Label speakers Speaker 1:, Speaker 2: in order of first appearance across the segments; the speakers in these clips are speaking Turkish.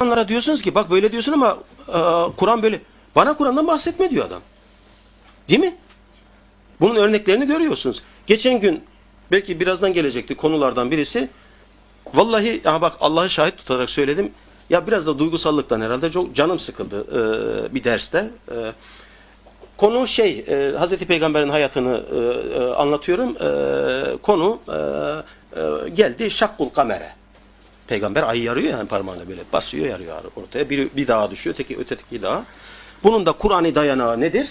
Speaker 1: İnsanlara diyorsunuz ki bak böyle diyorsun ama e, Kur'an böyle. Bana Kur'an'dan bahsetme diyor adam. Değil mi? Bunun örneklerini görüyorsunuz. Geçen gün belki birazdan gelecekti konulardan birisi. Vallahi ya bak Allah'ı şahit tutarak söyledim. Ya biraz da duygusallıktan herhalde çok canım sıkıldı e, bir derste. E, konu şey e, Hazreti Peygamber'in hayatını e, e, anlatıyorum. E, konu e, e, geldi şakkul kamere. Peygamber ayı yarıyor yani parmağıyla böyle basıyor yarıyor ortaya. Bir, bir dağa düşüyor, teki öteki dağa. Bunun da Kur'an'ı dayanağı nedir?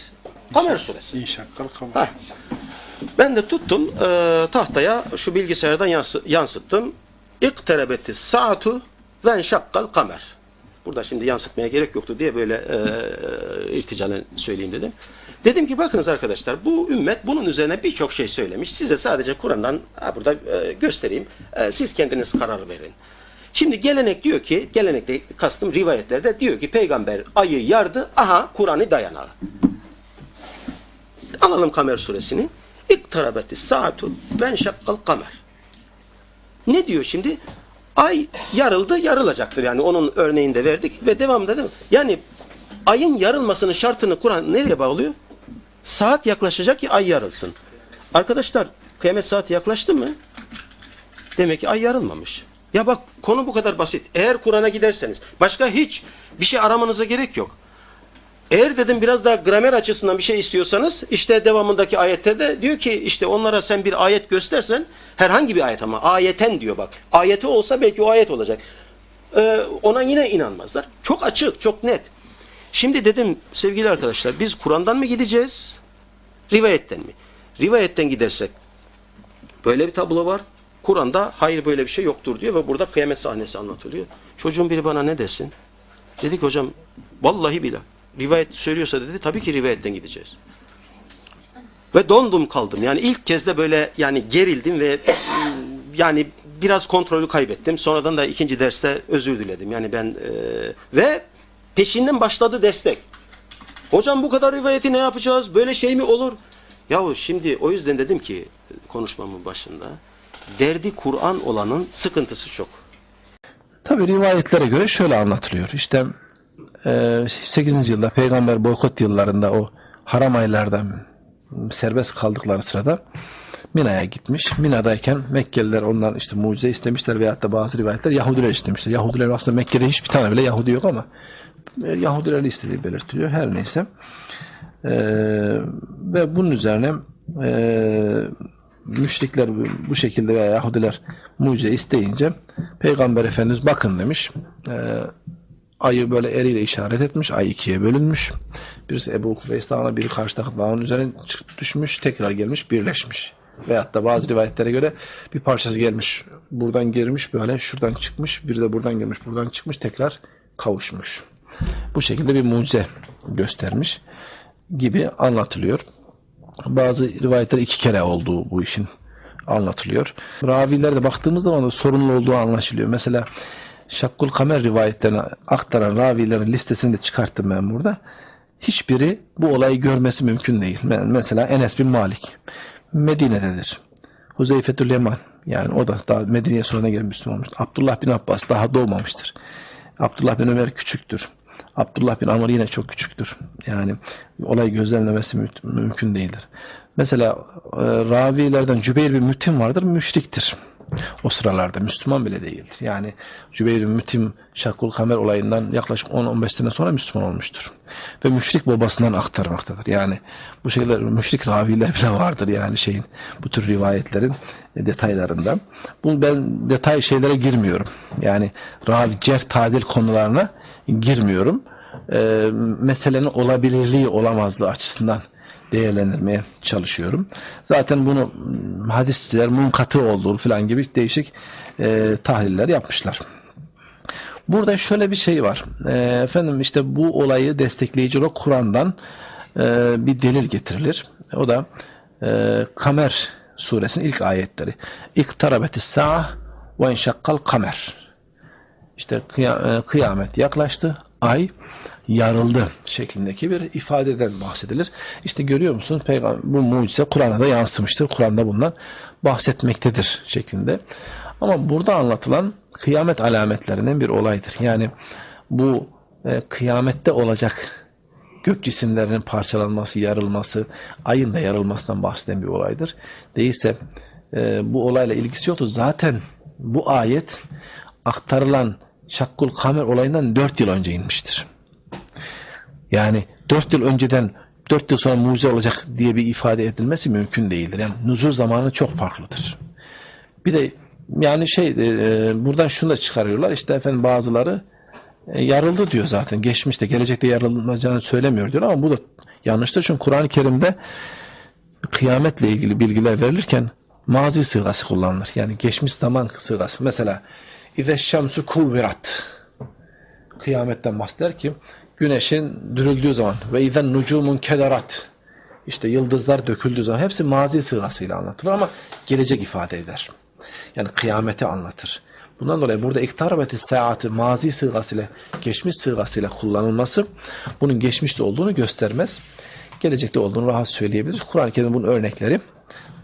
Speaker 1: Kamer suresi.
Speaker 2: İnşakkal kamer.
Speaker 1: Ben de tuttum e, tahtaya şu bilgisayardan yansı- yansıttım. İkterebeti saatu ve enşakkal kamer. Burada şimdi yansıtmaya gerek yoktu diye böyle e, irticalen söyleyeyim dedim. Dedim ki bakınız arkadaşlar bu ümmet bunun üzerine birçok şey söylemiş. Size sadece Kur'an'dan burada e, göstereyim. E, siz kendiniz karar verin. Şimdi gelenek diyor ki, gelenekte kastım rivayetlerde diyor ki peygamber ayı yardı, aha Kur'an'ı dayanağı. Alalım Kamer suresini. İktarabeti saatu ben şakkal kamer. Ne diyor şimdi? Ay yarıldı, yarılacaktır. Yani onun örneğini de verdik ve devamında değil mi? Yani ayın yarılmasının şartını Kur'an nereye bağlıyor? Saat yaklaşacak ki ay yarılsın. Arkadaşlar kıyamet saati yaklaştı mı? Demek ki ay yarılmamış. Ya bak konu bu kadar basit. Eğer Kur'an'a giderseniz başka hiç bir şey aramanıza gerek yok. Eğer dedim biraz daha gramer açısından bir şey istiyorsanız işte devamındaki ayette de diyor ki işte onlara sen bir ayet göstersen herhangi bir ayet ama ayeten diyor bak. Ayeti olsa belki o ayet olacak. Ee, ona yine inanmazlar. Çok açık, çok net. Şimdi dedim sevgili arkadaşlar biz Kur'an'dan mı gideceğiz? Rivayetten mi? Rivayetten gidersek böyle bir tablo var. Kur'an'da hayır böyle bir şey yoktur diyor ve burada kıyamet sahnesi anlatılıyor. Çocuğun biri bana ne desin? Dedik hocam vallahi billahi rivayet söylüyorsa dedi tabii ki rivayetten gideceğiz. Ve dondum kaldım. Yani ilk kez de böyle yani gerildim ve yani biraz kontrolü kaybettim. Sonradan da ikinci derste özür diledim. Yani ben e, ve peşinden başladı destek. Hocam bu kadar rivayeti ne yapacağız? Böyle şey mi olur? Yahu şimdi o yüzden dedim ki konuşmamın başında derdi Kur'an olanın sıkıntısı çok.
Speaker 3: Tabi rivayetlere göre şöyle anlatılıyor. İşte e, 8. yılda peygamber boykot yıllarında o haram aylarda serbest kaldıkları sırada Mina'ya gitmiş. Mina'dayken Mekkeliler ondan işte mucize istemişler veyahut da bazı rivayetler Yahudiler istemişler. Yahudiler aslında Mekke'de hiçbir tane bile Yahudi yok ama e, Yahudileri istediği belirtiliyor. Her neyse. E, ve bunun üzerine e, müşrikler bu şekilde veya Yahudiler mucize isteyince Peygamber Efendimiz bakın demiş. E, ayı böyle eliyle işaret etmiş. Ay ikiye bölünmüş. Birisi Ebu Kubeys dağına, biri karşıdaki dağın üzerine düşmüş. Tekrar gelmiş, birleşmiş. Veyahut da bazı rivayetlere göre bir parçası gelmiş. Buradan girmiş böyle, şuradan çıkmış. Bir de buradan gelmiş, buradan çıkmış. Tekrar kavuşmuş. Bu şekilde bir mucize göstermiş gibi anlatılıyor. Bazı rivayetler iki kere olduğu bu işin anlatılıyor. Ravilerde baktığımız zaman da sorunlu olduğu anlaşılıyor. Mesela Şakkul Kamer rivayetlerini aktaran ravilerin listesini de çıkarttım ben burada. Hiçbiri bu olayı görmesi mümkün değil. Mesela Enes bin Malik Medine'dedir. Huzeyfetül Yaman yani o da daha Medine'ye sonradan gelmiş Müslüman olmuştur. Abdullah bin Abbas daha doğmamıştır. Abdullah bin Ömer küçüktür. Abdullah bin Amr yine çok küçüktür. Yani olayı gözlemlemesi mü- mümkün değildir. Mesela e, ravilerden Cübeyr bin Mütim vardır, müşriktir. O sıralarda Müslüman bile değildir. Yani Cübeyr bin Mütim Şakul Kamer olayından yaklaşık 10-15 sene sonra Müslüman olmuştur. Ve müşrik babasından aktarmaktadır. Yani bu şeyler müşrik raviler bile vardır yani şeyin bu tür rivayetlerin detaylarında. Bu ben detay şeylere girmiyorum. Yani ravi cerh tadil konularına girmiyorum. E, meselenin olabilirliği olamazlığı açısından değerlendirmeye çalışıyorum. Zaten bunu hadisçiler munkatı olduğu falan gibi değişik e, tahliller yapmışlar. Burada şöyle bir şey var. E, efendim işte bu olayı destekleyici olarak Kur'an'dan e, bir delil getirilir. O da e, Kamer suresinin ilk ayetleri. İktarabetis sa'a ve enşakkal kamer. İşte e, kıyamet yaklaştı. Ay yarıldı şeklindeki bir ifadeden bahsedilir. İşte görüyor musunuz? Peygamber, bu mucize Kur'an'a da yansımıştır. Kur'an'da bundan bahsetmektedir şeklinde. Ama burada anlatılan kıyamet alametlerinden bir olaydır. Yani bu e, kıyamette olacak gök cisimlerinin parçalanması, yarılması, ayın da yarılmasından bahseden bir olaydır. Değilse e, bu olayla ilgisi yoktu. Zaten bu ayet aktarılan Şakkul Kamer olayından 4 yıl önce inmiştir. Yani 4 yıl önceden 4 yıl sonra mucize olacak diye bir ifade edilmesi mümkün değildir. Yani nuzul zamanı çok farklıdır. Bir de yani şey e, buradan şunu da çıkarıyorlar. İşte efendim bazıları e, yarıldı diyor zaten. Geçmişte, gelecekte yarılacağını söylemiyor diyor ama bu da yanlıştır. Çünkü Kur'an-ı Kerim'de kıyametle ilgili bilgiler verilirken mazi sığası kullanılır. Yani geçmiş zaman sığası. Mesela İze şemsu kuvvirat kıyametten bahseder ki güneşin dürüldüğü zaman ve izen nucumun kederat işte yıldızlar döküldüğü zaman hepsi mazi sığasıyla anlatılır ama gelecek ifade eder. Yani kıyameti anlatır. Bundan dolayı burada iktarabeti saati mazi sığasıyla geçmiş sığasıyla kullanılması bunun geçmişte olduğunu göstermez. Gelecekte olduğunu rahat söyleyebiliriz. Kur'an-ı Kerim'in bunun örnekleri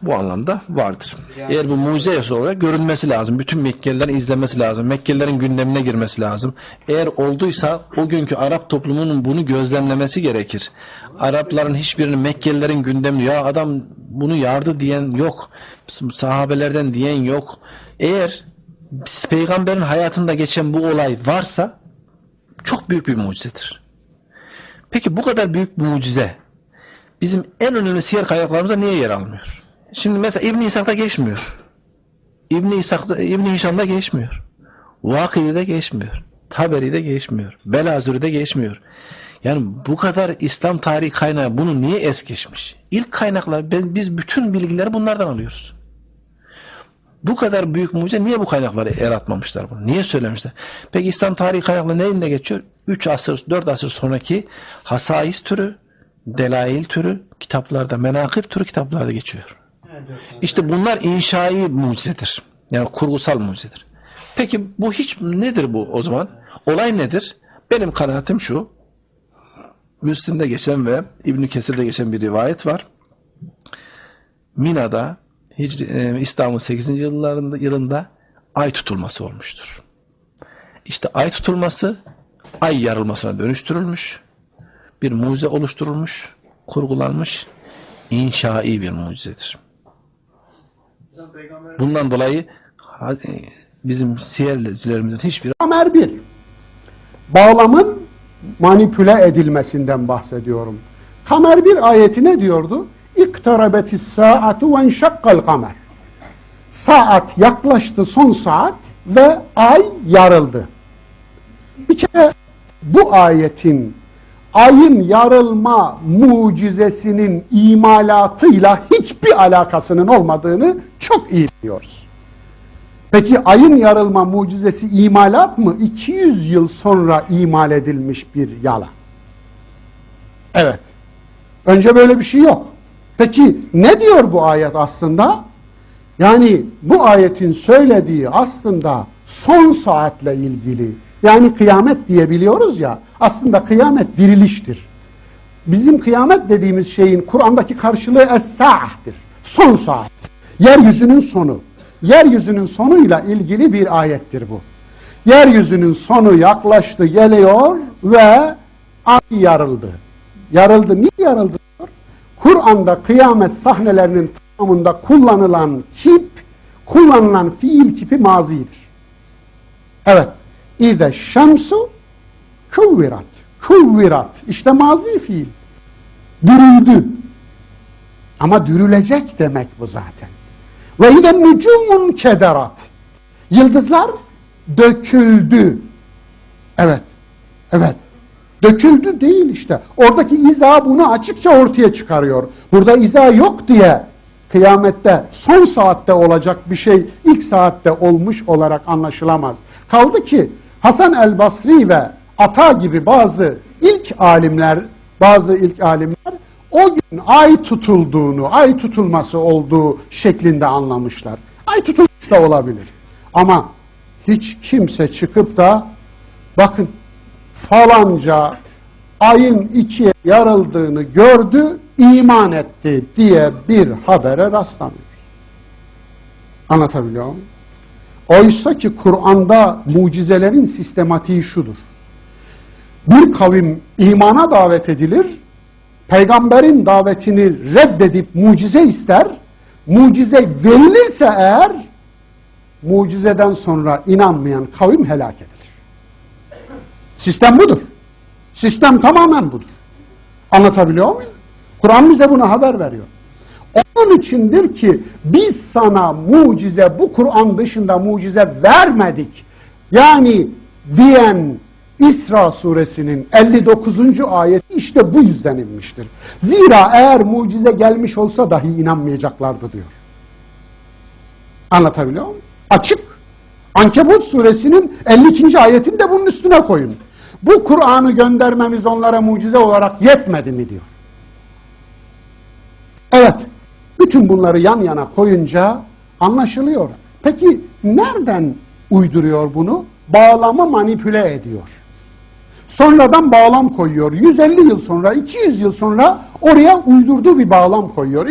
Speaker 3: bu anlamda vardır. Eğer bu mucize olarak görünmesi lazım. Bütün Mekkelilerin izlemesi lazım. Mekkelilerin gündemine girmesi lazım. Eğer olduysa o günkü Arap toplumunun bunu gözlemlemesi gerekir. Arapların hiçbirinin Mekkelilerin gündeminde ya adam bunu yardı diyen yok. Sahabelerden diyen yok. Eğer peygamberin hayatında geçen bu olay varsa çok büyük bir mucizedir. Peki bu kadar büyük bir mucize bizim en önemli siyer kaynaklarımızda niye yer almıyor? Şimdi mesela İbn İshak'ta geçmiyor. İbn İshak'ta İbn Hişam'da geçmiyor. Vakı'da geçmiyor. Taberi'de geçmiyor. Belazuri'de geçmiyor. Yani bu kadar İslam tarihi kaynağı bunu niye es geçmiş? İlk kaynaklar ben, biz bütün bilgileri bunlardan alıyoruz. Bu kadar büyük mucize niye bu kaynakları el atmamışlar bunu? Niye söylemişler? Peki İslam tarihi kaynakları neyinde geçiyor? 3 asır, 4 asır sonraki hasais türü, delail türü kitaplarda, menakib türü kitaplarda geçiyor. İşte bunlar inşai mucizedir. Yani kurgusal mucizedir. Peki bu hiç nedir bu o zaman? Olay nedir? Benim kanaatim şu. Müslim'de geçen ve İbn Kesir'de geçen bir rivayet var. Mina'da Hicri, e, İslam'ın 8. yıllarında yılında ay tutulması olmuştur. İşte ay tutulması ay yarılmasına dönüştürülmüş. Bir mucize oluşturulmuş, kurgulanmış, inşai bir mucizedir. Bundan dolayı bizim siyercilerimizin hiçbir
Speaker 2: Kamer 1. Bağlamın manipüle edilmesinden bahsediyorum. Kamer 1 ayeti ne diyordu? İktarabetis saatu ve enşakkal kamer. Saat yaklaştı son saat ve ay yarıldı. Bir kere bu ayetin ayın yarılma mucizesinin imalatıyla hiçbir alakasının olmadığını çok iyi biliyoruz. Peki ayın yarılma mucizesi imalat mı? 200 yıl sonra imal edilmiş bir yalan. Evet. Önce böyle bir şey yok. Peki ne diyor bu ayet aslında? Yani bu ayetin söylediği aslında son saatle ilgili. Yani kıyamet diyebiliyoruz ya. Aslında kıyamet diriliştir. Bizim kıyamet dediğimiz şeyin Kur'an'daki karşılığı es-sa'ah'tir. Son saat. Yeryüzünün sonu. Yeryüzünün sonuyla ilgili bir ayettir bu. Yeryüzünün sonu yaklaştı, geliyor ve ay yarıldı. Yarıldı. Niye yarıldı? Kur'an'da kıyamet sahnelerinin tamamında kullanılan kip, kullanılan fiil kipi mazidir. Evet. İze şemsu kuvvirat. Kuvvirat. İşte mazi fiil. Dürüldü. Ama dürülecek demek bu zaten. Ve ize nucumun kederat. Yıldızlar döküldü. Evet. Evet. Döküldü değil işte. Oradaki iza bunu açıkça ortaya çıkarıyor. Burada iza yok diye kıyamette son saatte olacak bir şey ilk saatte olmuş olarak anlaşılamaz. Kaldı ki Hasan el Basri ve Ata gibi bazı ilk alimler, bazı ilk alimler o gün ay tutulduğunu, ay tutulması olduğu şeklinde anlamışlar. Ay tutulmuş da olabilir. Ama hiç kimse çıkıp da bakın falanca ayın ikiye yarıldığını gördü, iman etti diye bir habere rastlamıyor. Anlatabiliyor muyum? Oysa ki Kur'an'da mucizelerin sistematiği şudur. bir kavim imana davet edilir, peygamberin davetini reddedip mucize ister, mucize verilirse eğer, mucizeden sonra inanmayan kavim helak edilir. Sistem budur. Sistem tamamen budur. Anlatabiliyor muyum? Kur'an bize buna haber veriyor. Onun içindir ki biz sana mucize bu Kur'an dışında mucize vermedik. Yani diyen İsra suresinin 59. ayeti işte bu yüzden inmiştir. Zira eğer mucize gelmiş olsa dahi inanmayacaklardı diyor. Anlatabiliyor muyum? Açık. Ankebut suresinin 52. ayetini de bunun üstüne koyun. Bu Kur'an'ı göndermemiz onlara mucize olarak yetmedi mi diyor. Evet, bütün bunları yan yana koyunca anlaşılıyor. Peki nereden uyduruyor bunu? Bağlamı manipüle ediyor. Sonradan bağlam koyuyor. 150 yıl sonra, 200 yıl sonra oraya uydurduğu bir bağlam koyuyor.